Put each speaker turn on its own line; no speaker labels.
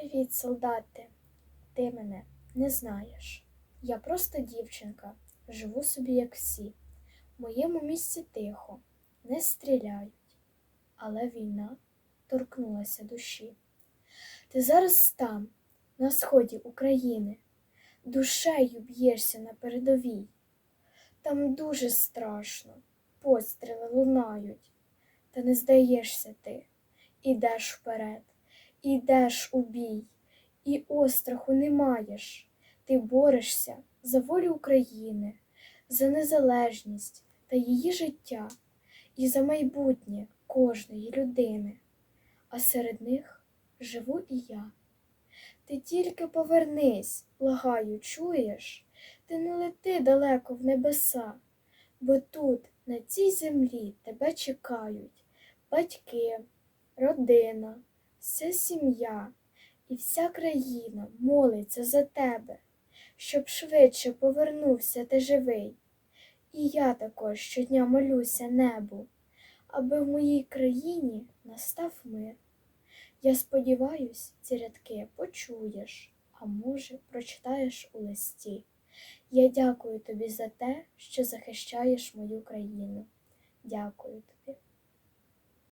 Привіт, солдати. Ти мене не знаєш. Я просто дівчинка, живу собі, як всі. В моєму місці тихо, не стріляють. Але війна торкнулася душі. Ти зараз там, на сході України, душею б'єшся на передовій. Там дуже страшно, постріли лунають, та не здаєшся ти. Ідеш вперед, ідеш у бій, і остраху не маєш. Ти борешся за волю України, за незалежність та її життя, і за майбутнє кожної людини. А серед них живу і я. Ти тільки повернись, благаю, чуєш? Ти не лети далеко в небеса, бо тут, на цій землі, тебе чекають батьки, родина, вся сім'я і вся країна молиться за тебе, щоб швидше повернувся ти живий. І я також щодня молюся небу, аби в моїй країні настав мир. Я сподіваюсь, ці рядки почуєш, а може, прочитаєш у листі. Я дякую тобі за те, що захищаєш мою країну. Дякую тобі.